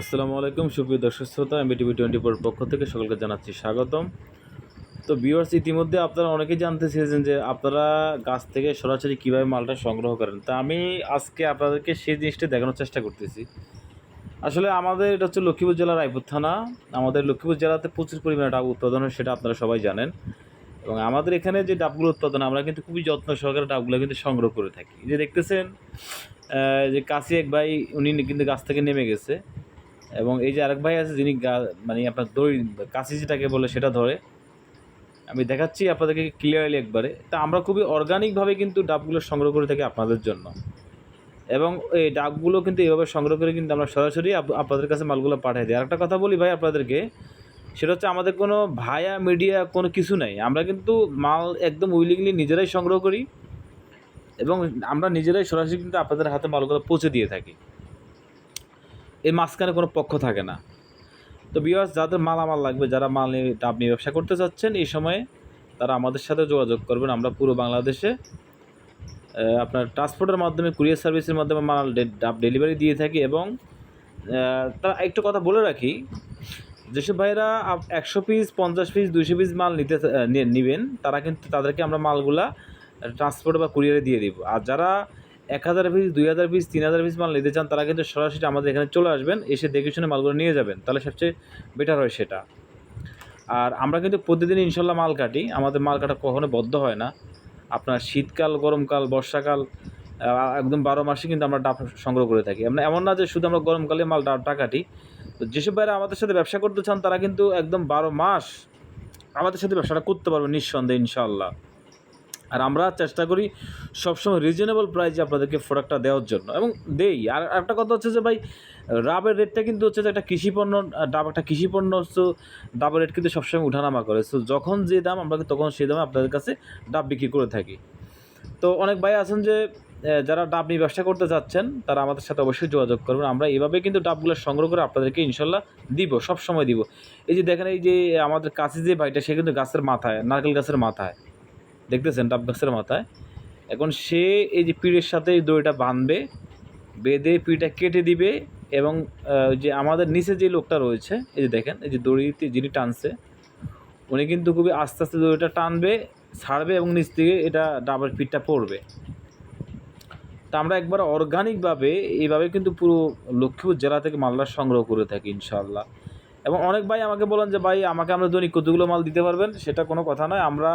আসসালামু আলাইকুম, সুপ্রিয় দর্শক শ্রোতা, আমি টিভি টোয়েন্টি ফোর পক্ষ থেকে সকলকে জানাচ্ছি স্বাগতম। তো ভিউয়ার্স ইতিমধ্যে আপনারা অনেকেই জানতে চেয়েছেন যে আপনারা গাছ থেকে সরাসরি কীভাবে মালটা সংগ্রহ করেন। তা আমি আজকে আপনাদেরকে সেই জিনিসটা দেখানোর চেষ্টা করতেছি। আসলে আমাদের এটা হচ্ছে লক্ষ্মীপুর জেলার রায়পুর থানা। আমাদের লক্ষ্মীপুর জেলাতে প্রচুর পরিমাণে ডাব উৎপাদন হয়, সেটা আপনারা সবাই জানেন। এবং আমাদের এখানে যে ডাবগুলো উৎপাদন আমরা কিন্তু খুবই যত্ন সহকারে ডাবগুলো কিন্তু সংগ্রহ করে থাকি। যে দেখতেছেন যে কাশি এক ভাই, উনি কিন্তু গাছ থেকে নেমে গেছে। এবং এই যে আরেক ভাই আছে যিনি মানে আপনার দড়ি কাশি যেটাকে বলে সেটা ধরে। আমি দেখাচ্ছি আপনাদেরকে ক্লিয়ারলি একবারে। তা আমরা খুবই অর্গানিকভাবে কিন্তু ডাবগুলো সংগ্রহ করে থাকি আপনাদের জন্য। এবং এই ডাবগুলো কিন্তু এইভাবে সংগ্রহ করে কিন্তু আমরা সরাসরি আপ- আপনাদের কাছে মালগুলো পাঠিয়ে দিই। আরেকটা কথা বলি ভাই আপনাদেরকে, সেটা হচ্ছে আমাদের কোনো ভায়া মিডিয়া কোনো কিছু নাই। আমরা কিন্তু মাল একদম উইলিংলি নিজেরাই সংগ্রহ করি এবং আমরা নিজেরাই সরাসরি কিন্তু আপনাদের হাতে মালগুলো পৌঁছে দিয়ে থাকি। এর মাঝখানে কোনো পক্ষ থাকে না। তো বিয়ার্স যাদের মালামাল লাগবে, যারা মাল নিয়ে নিয়ে ব্যবসা করতে চাচ্ছেন, এই সময়ে তারা আমাদের সাথে যোগাযোগ করবেন। আমরা পুরো বাংলাদেশে আপনার ট্রান্সপোর্টের মাধ্যমে কুরিয়ার সার্ভিসের মাধ্যমে মাল ডাব ডেলিভারি দিয়ে থাকি এবং তারা একটু কথা বলে রাখি, যেসব ভাইরা একশো পিস পঞ্চাশ পিস দুইশো পিস মাল নিতে নেবেন, তারা কিন্তু তাদেরকে আমরা মালগুলা ট্রান্সপোর্ট বা কুরিয়ারে দিয়ে দিব। আর যারা এক হাজার পিস, দুই হাজার পিস, তিন হাজার পিস মাল নিতে চান, তারা কিন্তু সরাসরি আমাদের এখানে চলে আসবেন, এসে দেখে শুনে মালগুলো নিয়ে যাবেন। তাহলে সবচেয়ে বেটার হয় সেটা। আর আমরা কিন্তু প্রতিদিন ইনশাল্লাহ মাল কাটি। আমাদের মাল কাটা কখনো বদ্ধ হয় না। আপনার শীতকাল, গরমকাল, বর্ষাকাল একদম বারো মাসে কিন্তু আমরা ডাব সংগ্রহ করে থাকি। আমরা এমন না যে শুধু আমরা গরমকালে মাল ডাবটা কাটি। তো যেসব ভাইরা আমাদের সাথে ব্যবসা করতে চান, তারা কিন্তু একদম বারো মাস আমাদের সাথে ব্যবসাটা করতে পারবে নিঃসন্দেহে ইনশাল্লাহ। আর আমরা চেষ্টা করি সবসময় রিজনেবল প্রাইসে আপনাদেরকে প্রোডাক্টটা দেওয়ার জন্য। এবং দেই। আর একটা কথা হচ্ছে যে ভাই ডাবের রেটটা কিন্তু হচ্ছে যে একটা কৃষি পণ্য আহ, ডাব একটা কৃষি পণ্য হচ্ছে ডাবের রেট কিন্তু সবসময় উঠানামা করে। সো যখন যে দাম আমরা তখন সেই দামে আপনাদের কাছে ডাব বিক্রি করে থাকি। তো অনেক ভাই আছেন যে যারা ডাব নিয়ে ব্যবসা করতে চাচ্ছেন তারা আমাদের সাথে অবশ্যই যোগাযোগ করবেন। আমরা এভাবে কিন্তু ডাবগুলো সংগ্রহ করে আপনাদেরকে ইনশাল্লাহ দিব সব সময় দিব। এই যে দেখেন এই যে আমাদের কাছে যে ভাইটা সে কিন্তু গাছের মাথায় নারকেল গাছের মাথায়। দেখতেছেন ডাব মাথায়। এখন সে এই যে পিঠের সাথে এই দড়িটা বাঁধবে, বেঁধে পিঠটা কেটে দিবে এবং যে আমাদের নিচে যে লোকটা রয়েছে, এই যে দেখেন, এই যে দড়িতে যিনি টানছে, উনি কিন্তু খুবই আস্তে আস্তে দড়িটা টানবে, ছাড়বে এবং নিচ থেকে এটা ডাবের পিঠটা পড়বে। তা আমরা একবার অর্গানিকভাবে এইভাবে কিন্তু পুরো লক্ষ্মীপুর জেলা থেকে মালটা সংগ্রহ করে থাকি, ইনশাআল্লাহ। এবং অনেক ভাই আমাকে বলেন যে, ভাই, আমাকে আমরা দৈনিক কতগুলো মাল দিতে পারবেন? সেটা কোনো কথা নয়। আমরা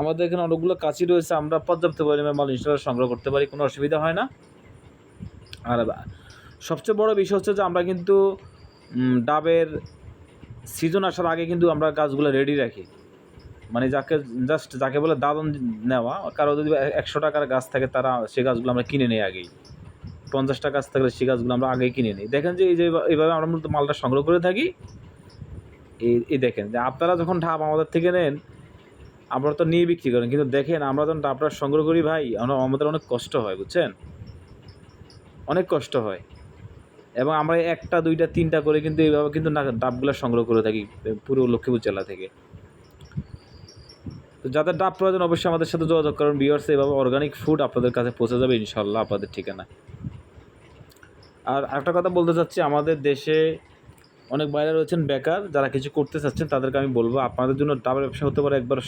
আমাদের এখানে অনেকগুলো কাঁচি রয়েছে, আমরা পর্যাপ্ত পরিমাণে মাল ইনশাল্লাহ সংগ্রহ করতে পারি, কোনো অসুবিধা হয় না। আর সবচেয়ে বড় বিষয় হচ্ছে যে আমরা কিন্তু ডাবের সিজন আসার আগে কিন্তু আমরা গাছগুলো রেডি রাখি। মানে যাকে জাস্ট যাকে বলে দাদন নেওয়া, কারও যদি একশো টাকার গাছ থাকে, তারা সে গাছগুলো আমরা কিনে নিই আগেই। পঞ্চাশটা গাছ থাকলে সে গাছগুলো আমরা আগেই কিনে নিই। দেখেন যে এই যে এইভাবে আমরা মূলত মালটা সংগ্রহ করে থাকি। এই এই দেখেন যে আপনারা যখন ঢাপ আমাদের থেকে নেন আমরা তো নিয়ে বিক্রি করেন, কিন্তু দেখেন আমরা যখন ডাবটা সংগ্রহ করি ভাই আমাদের অনেক কষ্ট হয়, বুঝছেন? অনেক কষ্ট হয়। এবং আমরা একটা, দুইটা, তিনটা করে কিন্তু এইভাবে কিন্তু না, ডাবগুলো সংগ্রহ করে থাকি, পুরো লক্ষ্মীপুর জেলা থেকে। তো যাদের ডাব প্রয়োজন অবশ্যই আমাদের সাথে যোগাযোগ করুন বিয়ার্স এইভাবে অর্গানিক ফুড আপনাদের কাছে পৌঁছে যাবে ইনশাল্লাহ আপনাদের ঠিকানা। আর একটা কথা বলতে চাচ্ছি, আমাদের দেশে অনেক বাইরে রয়েছেন বেকার, যারা কিছু করতে চাচ্ছেন, তাদেরকে আমি বলব, আপনাদের জন্য ডাবের ব্যবসা হতে পারে একবার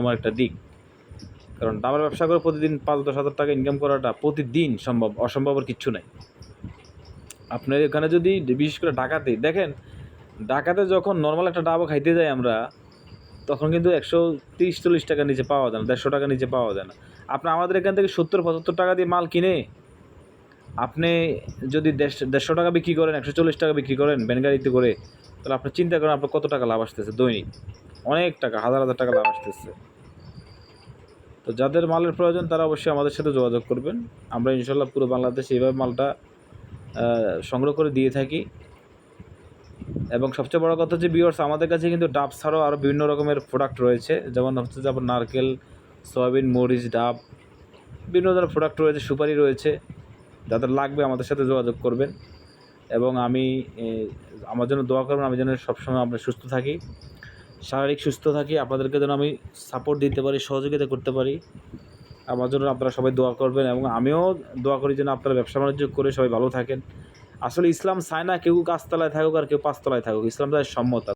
আমার একটা দিক। কারণ ডাবের ব্যবসা করে প্রতিদিন পাঁচ দশ হাজার টাকা ইনকাম করাটা প্রতিদিন সম্ভব অসম্ভবের কিচ্ছু নাই। আপনার এখানে যদি বিশেষ করে ঢাকাতে, দেখেন, ঢাকাতে যখন নর্মাল একটা ডাবও খাইতে যাই আমরা, তখন কিন্তু একশো তিরিশ চল্লিশ টাকা নিচে পাওয়া যায় না, দেড়শো টাকা নিচে পাওয়া যায় না। আপনি আমাদের এখান থেকে সত্তর পঁচাত্তর টাকা দিয়ে মাল কিনে আপনি যদি দেড়শো টাকা বিক্রি করেন, একশো চল্লিশ টাকা বিক্রি করেন ব্যানগাড়িতে করে, তাহলে আপনি চিন্তা করেন আপনার কত টাকা লাভ আসতেছে দৈনিক। অনেক টাকা, হাজার হাজার টাকা লাভ আসতেছে। তো যাদের মালের প্রয়োজন, তারা অবশ্যই আমাদের সাথে যোগাযোগ করবেন। আমরা ইনশাল্লাহ পুরো বাংলাদেশে এইভাবে মালটা সংগ্রহ করে দিয়ে থাকি। এবং সবচেয়ে বড় কথা হচ্ছে বিয়ার্স আমাদের কাছে কিন্তু ডাব ছাড়াও আরও বিভিন্ন রকমের প্রোডাক্ট রয়েছে। যেমন হচ্ছে যে আপনার নারকেল, সয়াবিন, মরিচ, ডাব, বিভিন্ন ধরনের প্রোডাক্ট রয়েছে, সুপারি রয়েছে। যাদের লাগবে আমাদের সাথে যোগাযোগ করবেন এবং আমি আমার জন্য দোয়া করবেন, আমি যেন সবসময় আমরা সুস্থ থাকি, শারীরিক সুস্থ থাকি, আপনাদেরকে যেন আমি সাপোর্ট দিতে পারি, সহযোগিতা করতে পারি। আমার জন্য আপনারা সবাই দোয়া করবেন এবং আমিও দোয়া করি যেন আপনারা ব্যবসা বাণিজ্য করে সবাই ভালো থাকেন। আসলে ইসলাম চায় না কেউ গাছতলায় থাকুক আর কেউ পাঁচতলায় থাকুক, ইসলাম চায় সম্মত।